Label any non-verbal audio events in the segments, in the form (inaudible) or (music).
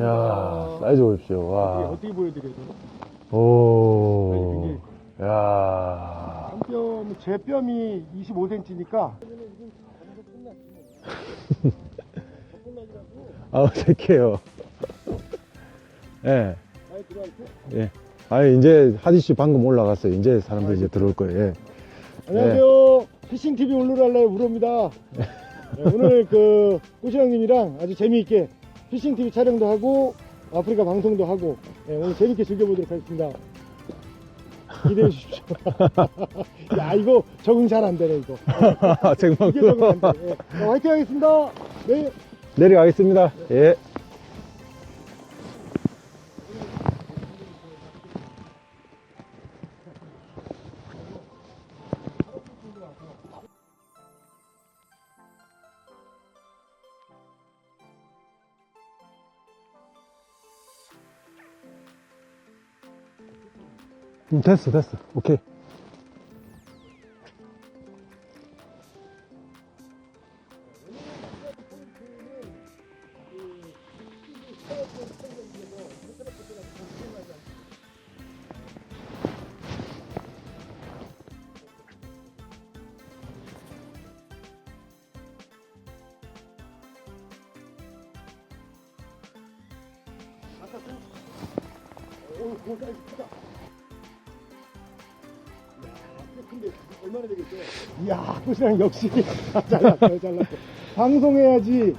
야, 사이즈 보십시오. 와. 어떻게 보여드려요? 오. 야. 한 뼘, 제 뼘이 25cm니까 (laughs) 아, 어색해요. 예. 예. 아니, 이제 하디씨 방금 올라갔어요. 이제 사람들 이제 들어올 거예요. 예. 안녕하세요. 피싱TV 올로랄라의 우로입니다. 네, 오늘 그 꼬시랑님이랑 아주 재미있게 피싱TV 촬영도 하고 아프리카 방송도 하고 네, 오늘 재밌게 즐겨보도록 하겠습니다. 기대해 주십시오. (laughs) 야 이거 적응 잘 안 되네 이거. (laughs) 정말 이게 적응 안 돼. 네. 자, 화이팅 하겠습니다. 네. 내려가겠습니다. 예. 음, 됐어, 됐어. 오케이. 오, 오, 사이즈 크다. 얼마나 되겠어요? 이야, 꼬시랑 역시 (laughs) 잘났어요, 잘났어. 방송해야지,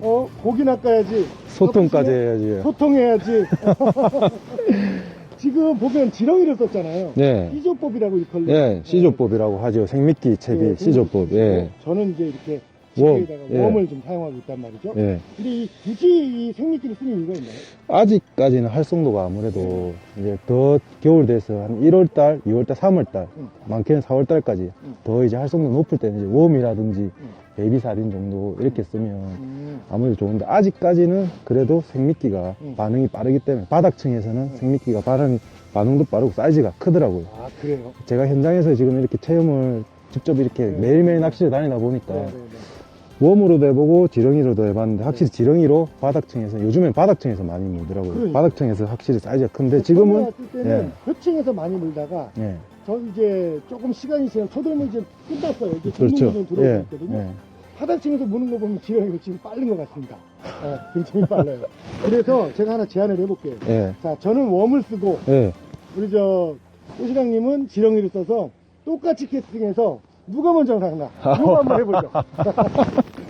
어, 고기 낚아야지. 소통까지 해야지. 소통해야지. (laughs) 지금 보면 지렁이를 썼잖아요. 네. 시조법이라고 일컬 예, 시조법이라고 하죠. 생미끼 채비 시조법. 예. 저는 이제 이렇게 웜, 지렁이에다가 예. 웜을 좀 사용하고 있단 말이죠. 예. 근데 이, 굳이 이 생미끼를 쓰는 이유가 있나요? 아직까지는 활성도가 아무래도 이제 더 겨울 돼서 한 1월달, 2월달, 3월달, 응. 많게는 4월달까지 응. 더 이제 활성도 높을 때는 이제 웜이라든지 응. 베이비살인 정도 이렇게 쓰면 음, 아무래도 좋은데 아직까지는 그래도 생미끼가 응. 반응이 빠르기 때문에 바닥층에서는 생미끼가 반응이 반응도 빠르고 사이즈가 크더라고요. 아, 그래요? 제가 현장에서 지금 이렇게 체험을 직접 이렇게 네. 매일매일 낚시를 다니다 보니까 네, 네, 네. 웜으로도 해보고 지렁이로도 해봤는데 확실히 지렁이로 바닥층에서 요즘엔 바닥층에서 많이 물더라고요. 그러니까. 바닥층에서 확실히 사이즈가 큰데 처음에 지금은 때는 표층에서 많이 물다가 예, 저 이제 조금 시간이 지나면 초들면 이제 끝났어요. 이제 그렇죠. 좀 들어오고 예, 있거든요. 예. 하단층에서 무는 거 보면 지렁이가 지금 빠른 것 같습니다. 어, 굉장히 빨라요. 그래서 제가 하나 제안을 해볼게요. 예, 자, 저는 웜을 쓰고 예. 우리 저 꼬시랑님은 지렁이를 써서 똑같이 캐스팅해서 누가 먼저 낚나 이거 (laughs) 한번 해보죠.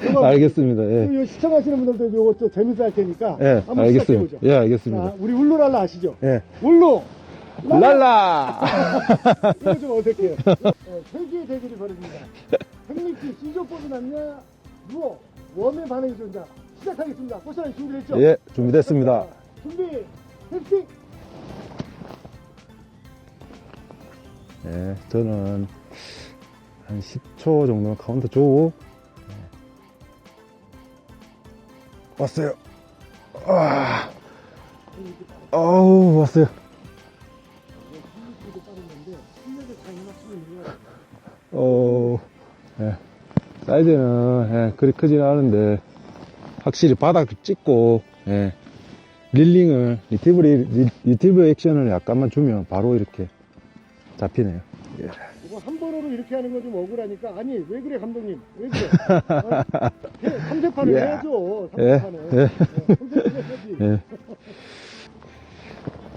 이거 (laughs) 알겠습니다. 예, 이 시청하시는 분들도 이거 좀 재밌어 할 테니까 예, 한번 알겠습니다. 시작해보죠. 예, 알겠습니다. 자, 우리 울루랄라 아시죠? 예. 울루! 랄라! (laughs) 이거 좀 어색해요. 네, 세계의 대결이 벌어집니다. 핵미끼 시조법이 낫냐? 누워 웜의 반응이 좋냐? 시작하겠습니다. 꼬시랑 준비됐죠? 예, 준비됐습니다. 자, 준비, 캐스팅! 예, 저는 한 10초 정도는 카운트 주고 예. 왔어요. 아, 어우 왔어요. 어, 예. 사이즈는 예, 그리 크진 않은데 확실히 바닥을 찍고 예. 릴링을 리티브 리, 리티브 액션을 약간만 주면 바로 이렇게 잡히네요. 예. 이거 한 번으로 이렇게 하는 건좀 억울하니까 아니 왜 그래 감독님 왜 그래 (laughs) 어? 해- 삼세판을 예. 해야죠 예. 삼세판을 예. 네, 삼세판 해야지 예.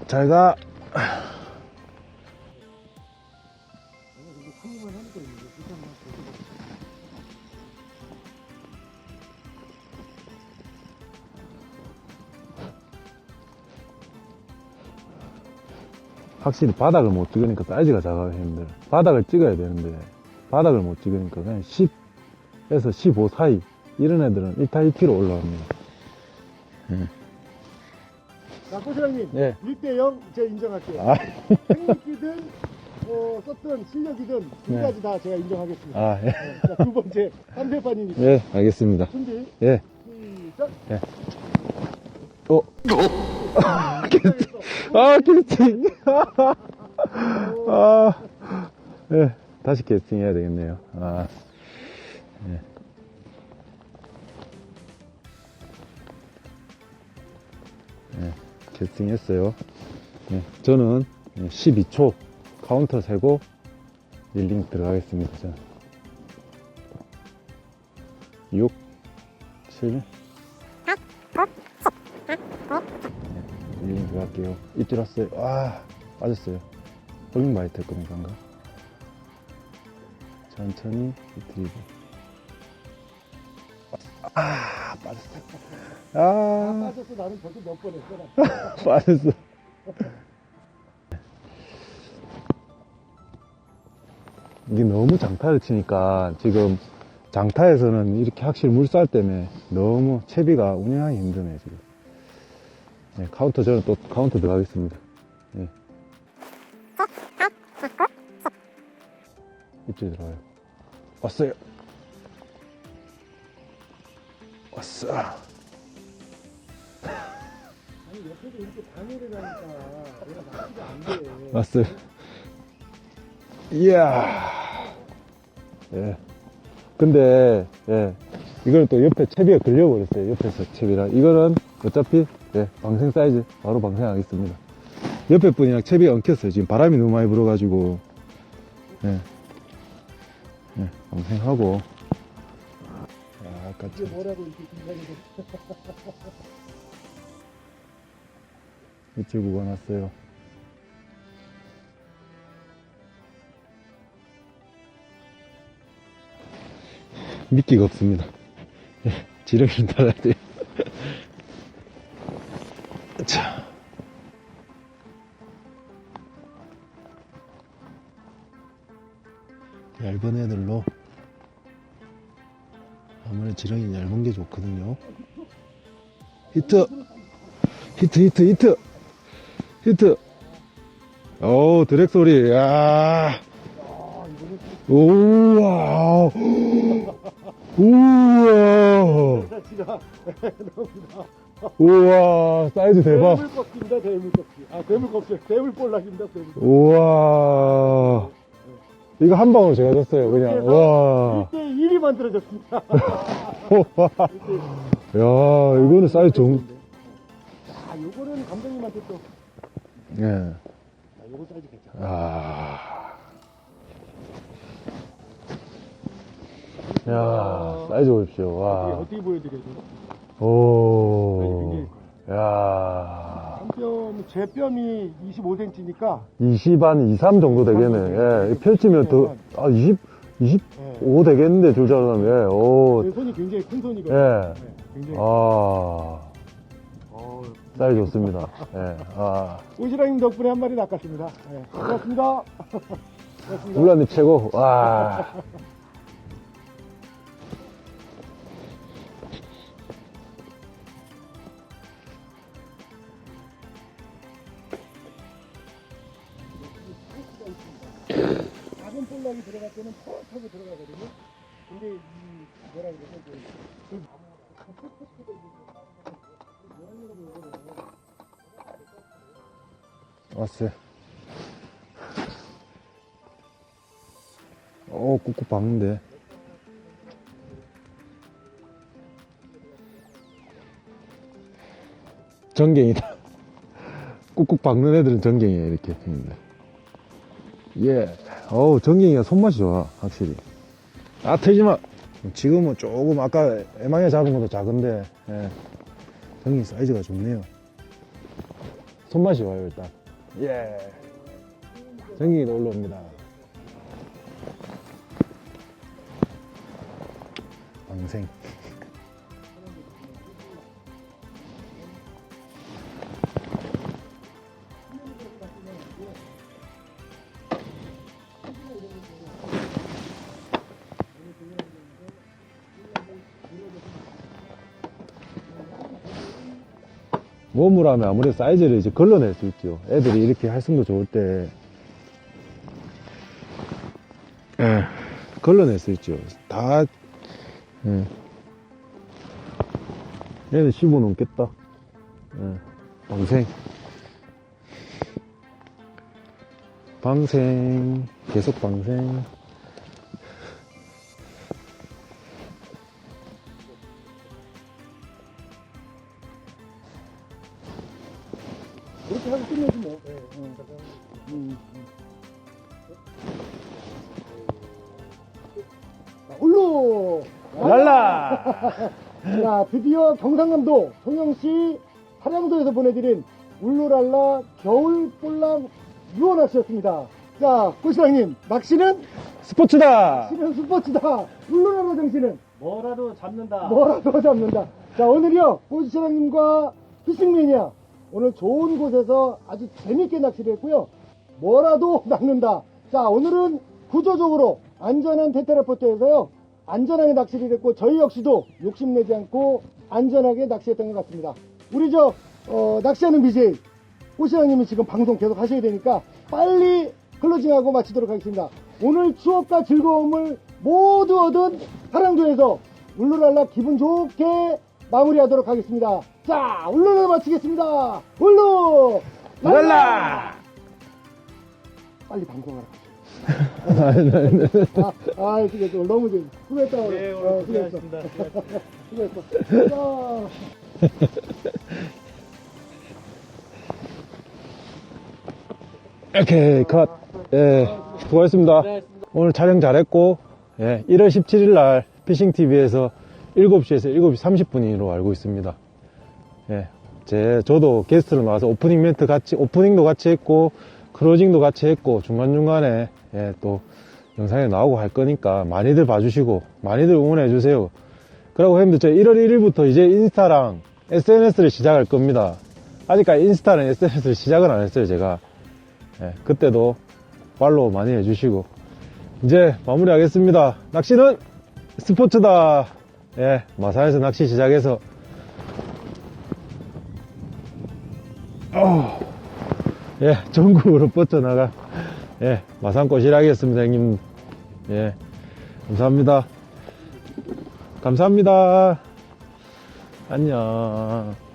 잘 가. 확실히 바닥을 못 찍으니까 사이즈가 작아요, 힘들. 바닥을 찍어야 되는데, 바닥을 못 찍으니까 그냥 10에서 15 사이, 이런 애들은 1타 2kg 올라갑니다. 자 꼬시랑님 예. 1대0 제가 인정할게요 아, tech닉이든 어, 썼던 실력이든 두 네. 가지 다 제가 인정하겠습니다 아, 예. 네, 자, 두 번째 삼세판이니까 예, 알겠습니다. 준비 예. 시작 어, (laughs) 시작했어. 아, 캐스팅! 아, 예. 다시 캐스팅 해야 되겠네요. 아, 예. 캐스팅 했어요. 예, 저는 12초 카운터 세고 릴링 들어가겠습니다. 저는 6, 7, 들어갈게요. 입질 왔어요. 아, 빠졌어요. 홀링 마이트 했거든요, 방금. 천천히 리트리브. 아, 빠졌어요. 아, 빠졌어 나는 벌써 몇번 했어. 나. (laughs) 빠졌어. 이게 너무 장타를 치니까 지금 장타에서는 이렇게 확실히 물살 때문에 너무 채비가 운영하기 힘드네 지금. 네, 카운터 저는 또 카운터 들어가겠습니다. 네. 입질 들어가요. 왔어요. 왔어. 아니 옆에서 이렇게 방해를 하니까 내가 낚시가 안 돼. 왔어요. 이야. 예. 근데, 예. 이거는 또 옆에 채비가 걸려버렸어요. 옆에서 채비랑. 이거는 어차피, 예, 방생 사이즈 바로 방생하겠습니다. 옆에 분이랑 채비가 엉켰어요. 지금 바람이 너무 많이 불어가지고. 예. 예, 방생하고. 아, 아까 이게 뭐라고 이렇게 긴장이 이쪽 구간 왔어요. 미끼가 없습니다. 예, (laughs) 지렁이를 달아야 돼요. 아무래도 지렁이 얇은 게 좋거든요. 히트! 히트, 히트, 히트! 히트! 오, 드랙 소리, 야 우와! 우와! 우와, 사이즈 대박! 대물껍기입니다 대물껍기. 아 대물껍질 대물볼락입니다 대물. 우와! 이거 한 방으로 제가 줬어요, 그냥. 와. 1대 1이 만들어졌습니다. (laughs) 야, 이거는 사이즈 좀, 아 요거는 감독님한테 또. 예. 아 요거 사이즈 괜찮아. 아. 야, 사이즈 보십시오, 어떻게, 와. 어떻게 보여드려야 돼? 오. 야. 한 뼘, 제 뼘이 25cm니까 20, 한 2, 3 정도 되겠네. 예, 펼치면 더, 아, 20, 25 되겠는데, 줄자로면, 예, 오, 내 손이 굉장히 큰 손이거든요. 예. 네, 굉장히. 아, 어, 사이즈 좋습니다. 예, 아, 오지랑님 덕분에 한 마리 낚았습니다. 네, 고맙습니다. 고맙습니다. 울라님 최고, 와. (laughs) 근데 이 뭐라 그러죠? 그, 왔어요. 오, 꾹꾹 박는데. 전갱이다. (laughs) 꾹꾹 박는 애들은 전갱이에요, 이렇게. 예. 어우, 전갱이가 손맛이 좋아, 확실히. 아, 틀지 마! 지금은 조금 아까 애망에 잡은 것도 작은데, 예. 전갱이 사이즈가 좋네요. 손맛이 좋아요, 일단. 예. 전갱이도 올라옵니다. 방생. 몸으로 하면 아무래도 사이즈를 이제 걸러낼 수 있죠. 애들이 이렇게 활성도 좋을 때, 예, 걸러낼 수 있죠. 다, 예. 얘는 15 넘겠다. 예, 방생. 방생. 계속 방생. 그렇게 하고 끝내지 뭐. 예, 음. 음, 음. 자, 홀로! 랄라! (laughs) 자, 드디어 경상남도 송영시 사량도에서 보내드린 울루랄라 겨울 볼람 유어 낚시였습니다. 자, 꼬시랑님, 낚시는? 스포츠다! 낚시는 스포츠다. 울루랄라 정신은? 뭐라도 잡는다. 뭐라도 잡는다. 자, 오늘요, 꼬시랑님과 피싱맨이야. 오늘 좋은 곳에서 아주 재밌게 낚시를 했고요. 뭐라도 (laughs) 낚는다. 자, 오늘은 구조적으로 안전한 테트라포트에서요. 안전하게 낚시를 했고 저희 역시도 욕심내지 않고 안전하게 낚시했던 것 같습니다. 우리 저 어, 낚시하는 BJ 꼬시랑님이 지금 방송 계속 하셔야 되니까 빨리 클로징하고 마치도록 하겠습니다. 오늘 추억과 즐거움을 모두 얻은 사랑도에서 울루랄라 기분 좋게 마무리하도록 하겠습니다. 자, 울루랄라 마치겠습니다. 울루 랄라! 빨리 방송하라. (laughs) 아니. 아, 아, 수고했어. 오늘 너무 재밌 수고했다. 오늘. 네, 어, 오늘 수고했어. 고생하셨습니다. (laughs) 수고했어. 자. 오케이, 컷. 예, 수고하셨습니다. 오늘 촬영 잘했고, 예, 1월 17일 날 피싱TV에서 7시에서 7시 30분으로 알고 있습니다. 예, 제, 저도 게스트로 나와서 오프닝 멘트 같이, 오프닝도 같이 했고, 클로징도 같이 했고, 중간중간에, 예, 또, 영상에 나오고 할 거니까, 많이들 봐주시고, 많이들 응원해 주세요. 그러고 했는데, 저 1월 1일부터 이제 인스타랑 SNS를 시작할 겁니다. 아직까지 인스타랑 SNS를 시작은 안 했어요, 제가. 예, 그때도 팔로우 많이 해주시고 이제 마무리하겠습니다. 낚시는 스포츠다. 예, 마산에서 낚시 시작해서 어, 예, 전국으로 뻗쳐나가 예, 마산 꼬시락이었습니다, 형님. 예, 감사합니다. 감사합니다. 안녕.